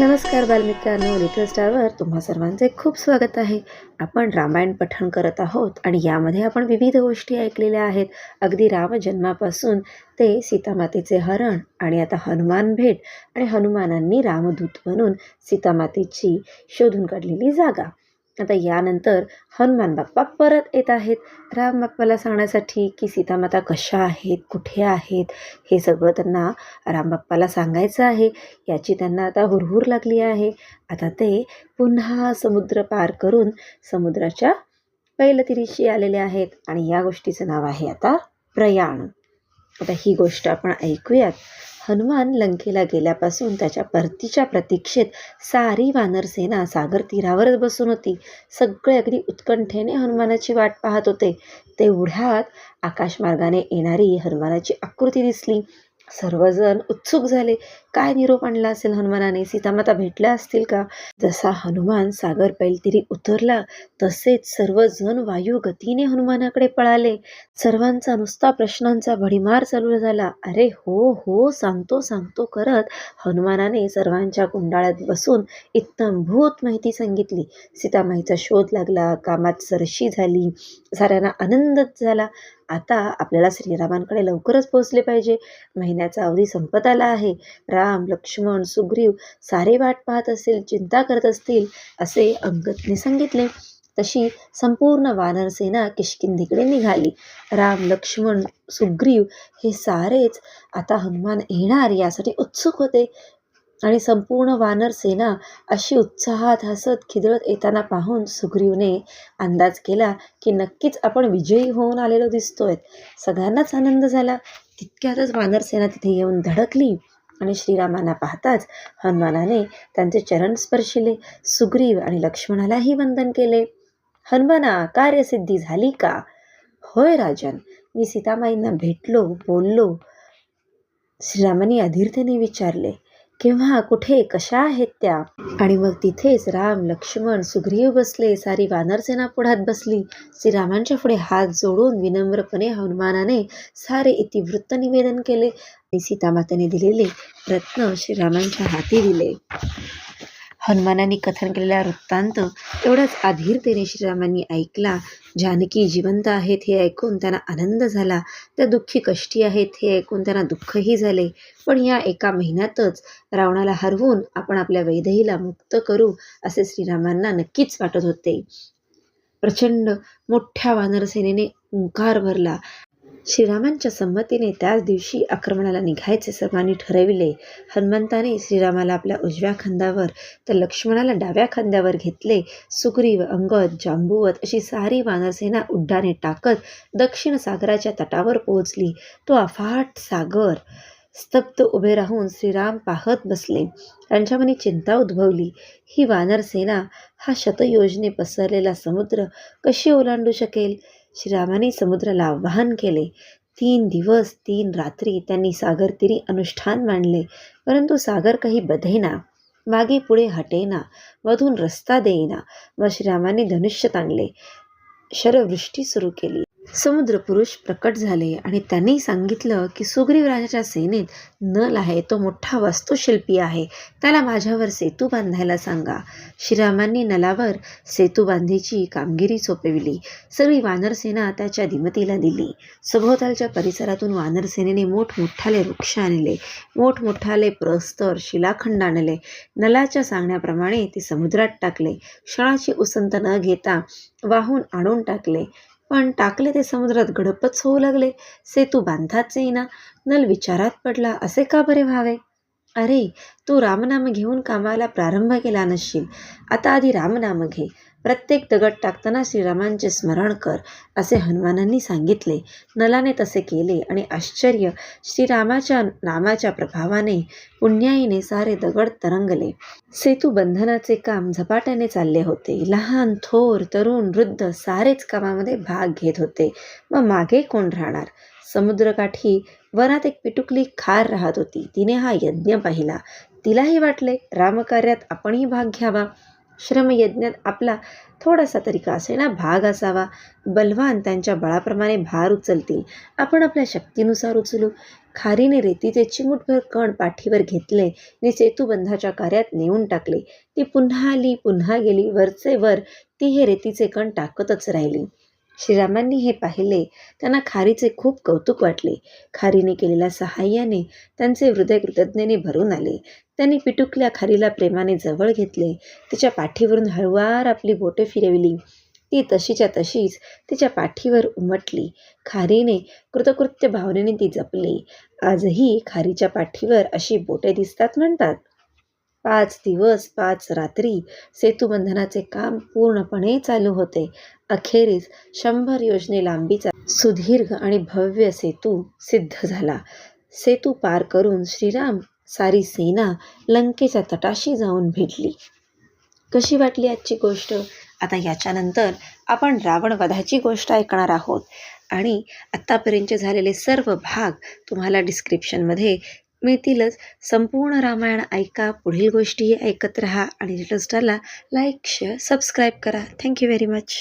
नमस्कार बालमित्रांनो लिटल स्टारवर तुम्हा सर्वांचे खूप स्वागत आहे. आपण रामायण पठण करत आहोत आणि यामध्ये आपण विविध गोष्टी ऐकलेल्या आहेत. अगदी रामजन्मापासून ते सीतामातेचे हरण आणि आता हनुमान भेट आणि हनुमानांनी रामदूत बनून सीतामातेची शोधून काढलेली जागा. आता यानंतर हनुमान बाप्पा परत येत आहेत. राम बाप्पाला सांगण्यासाठी की सीतामाता कशा आहेत कुठे आहेत हे सगळं त्यांना राम बाप्पाला सांगायचं आहे. याची त्यांना आता हुरहुर लागली आहे. आता ते पुन्हा समुद्र पार करून समुद्राच्या पैलतीरीशी आलेले आहेत. आणि या गोष्टीचं नाव आहे आता प्रयाण. आता ही गोष्ट आपण ऐकूयात. हनुमान लंकेला गेल्यापासून त्याच्या परतीच्या प्रतीक्षेत सारी वानरसेना सागर तीरावरच बसून होती. सगळे अगदी उत्कंठेने हनुमानाची वाट पाहत होते. तेवढ्यात आकाशमार्गाने येणारी हनुमानाची आकृती दिसली. सर्वजण उत्सुक झाले काय निरोप आणला असेल हनुमानाने? सीतामाता भेटल्या असतील का? जसा हनुमान सागर पैलतिरी उतरला तसेच सर्वजण वायू गतीने हनुमानाकडे पळाले. सर्वांचा नुसता प्रश्नांचा भडीमार चालू झाला. अरे हो हो सांगतो सांगतो करत हनुमानाने सर्वांच्या कुंडाळ्यात बसून इत्तमभूत माहिती सांगितली. सीतामाईचा शोध लागला कामात सरशी झाली साऱ्यांना आनंदच झाला. आता आपल्याला श्रीरामांकडे लवकरच पोहोचले पाहिजे. महिन्याचा अवधी संपत आला आहे. राम लक्ष्मण सुग्रीव सारे वाट पाहत असतील चिंता करत असतील असे अंगदने सांगितले. तशी संपूर्ण वानरसेना किशकिंदीकडे निघाली. राम लक्ष्मण सुग्रीव हे सारेच आता हनुमान येणार यासाठी उत्सुक होते. आणि संपूर्ण वानर सेना अशी उत्साहात हसत खिदळत येताना पाहून सुग्रीवने अंदाज केला की नक्कीच आपण विजयी होऊन आलेलो दिसतोय. सगळ्यांनाच आनंद झाला. तितक्यातच वानरसेना तिथे येऊन धडकली आणि श्रीरामांना पाहताच हनुमानाने त्यांचे चरण स्पर्शिले. सुग्रीव आणि लक्ष्मणालाही वंदन केले. हनुमाना कार्यसिद्धी झाली का? होय राजन मी सीतामाईंना भेटलो बोललो. श्रीरामांनी अधीरतेने विचारले. केव्हा कुठे कशा आहेत त्या? आणि मग तिथेच राम लक्ष्मण सुग्रीव बसले. सारी वानरसेना पुढ्यात बसली. श्रीरामांच्या पुढे हात जोडून विनम्रपणे हनुमानाने सारे इतिवृत्त निवेदन केले आणि सीतामातेने दिलेले रत्न श्रीरामांच्या हाती दिले. हनुमानाने कथन केलेला वृत्तांत एवढ्याच अधीरतेने श्रीरामांनी ऐकला. जानकी जिवंत आहेत हे ऐकून त्यांना आनंद झाला. त्या दुःखी कष्टी आहेत हे ऐकून त्यांना दुःखही झाले. पण या एका महिन्यातच रावणाला हरवून आपण आपल्या वैदेहीला मुक्त करू असे श्रीरामांना नक्कीच वाटत होते. प्रचंड मोठ्या वानरसेनेने हुंकार भरला. श्रीरामांच्या संमतीने त्याच दिवशी आक्रमणाला निघायचे सर्वांनी ठरविले. हनुमंताने श्रीरामाला आपल्या उजव्या खांद्यावर तर लक्ष्मणाला डाव्या खांद्यावर घेतले. सुग्रीव अंगद जांबुवत अशी सारी वानरसेना उड्डाणे टाकत दक्षिण सागराच्या तटावर पोहोचली. तो अफाट सागर स्तब्ध उभे राहून श्रीराम पाहत बसले. त्यांच्या मनी चिंता उद्भवली. ही वानरसेना हा शतयोजने पसरलेला समुद्र कशी ओलांडू शकेल? श्रीरामाने समुद्राला आवाहन केले. तीन दिवस तीन रात्री त्यांनी सागरतीरी अनुष्ठान मांडले. परंतु सागर काही बधेना मागे पुढे हटेना मधून रस्ता देईना व श्रीरामाने धनुष्य ताणले. शरवृष्टी सुरू केली. समुद्रपुरुष प्रकट झाले आणि त्यांनी सांगितलं की सुग्रीव राजाच्या सेनेत नल आहे तो मोठा वास्तुशिल्पी आहे. त्याला माझ्यावर सेतू बांधायला सांगा. श्रीरामांनी नलावर सेतू बांधीची कामगिरी सोपविली. सगळी वानरसेना त्याच्या दिमतीला दिली. सभोवतालच्या परिसरातून वानरसेनेने मोठमोठाले वृक्ष आणले मोठमोठाले प्रस्तर शिलाखंड आणले. नलाच्या सांगण्याप्रमाणे ते समुद्रात टाकले. क्षणाची उसंत न घेता वाहून आणून टाकले. पण टाकले ते समुद्रात गडपच होऊ लागले. सेतू बांधाच येईना. नल विचारात पडला असे का बरे व्हावे? अरे तू रामनाम घेऊन कामाला प्रारंभ केला नसशील. आता आधी रामनाम घे. प्रत्येक दगड टाकताना श्रीरामांचे स्मरण कर असे हनुमानांनी सांगितले. नलाने तसे केले आणि आश्चर्य श्रीरामाच्या नामाच्या प्रभावाने पुण्याईने सारे दगड तरंगले. सेतू बंधनाचे काम झपाट्याने चालले होते. लहान थोर तरुण वृद्ध सारेच कामामध्ये भाग घेत होते. मग मागे कोण राहणार? समुद्रकाठी वनात एक पिटुकली खार राहत होती. तिने हा यज्ञ पाहिला. तिलाही वाटले रामकार्यात आपणही भाग घ्यावा. श्रमयज्ञात आपला थोडासा तरी का असेना भाग असावा. बलवान त्यांच्या बळाप्रमाणे भार उचलतील. आपण आपल्या शक्तीनुसार उचलू. खारीने रेतीचे चिमूटभर कण पाठीवर घेतले. आणि सेतुबंधाच्या कार्यात नेऊन टाकले. ती पुन्हा आली पुन्हा गेली. वरचे वर ती हे रेतीचे कण टाकतच राहिली. श्रीरामांनी हे पाहिले. त्यांना खारीचे खूप कौतुक वाटले. खारीने केलेल्या सहाय्याने त्यांचे हृदय कृतज्ञेने भरून आले. त्यांनी पिटुकल्या खारीला प्रेमाने जवळ घेतले. तिच्या पाठीवरून हळुवार आपली बोटे फिरविली. ती तशीच्या तशीच तिच्या पाठीवर उमटली. खारीने कृतकृत्य भावनेने ती जपली. आजही खारीच्या पाठीवर अशी बोटे दिसतात म्हणतात. पाच दिवस पाच रात्री सेतुबंधनाचे काम पूर्णपणे चालू होते. अखेरीस शंभर योजने लांबीचा सुदीर्घ आणि भव्य सेतू सिद्ध झाला. सेतू पार करून श्रीराम सारी सेना लंकेच्या तटाशी जाऊन भेटली. कशी वाटली आजची गोष्ट? आता याच्यानंतर आपण रावण वधाची गोष्ट ऐकणार आहोत. आणि आत्तापर्यंतचे झालेले सर्व भाग तुम्हाला डिस्क्रिप्शनमध्ये मिळतीलच. संपूर्ण रामायण ऐका पुढील गोष्टीही ऐकत राहा आणि लिटल लाईक शेअर सबस्क्राईब करा. Thank you very much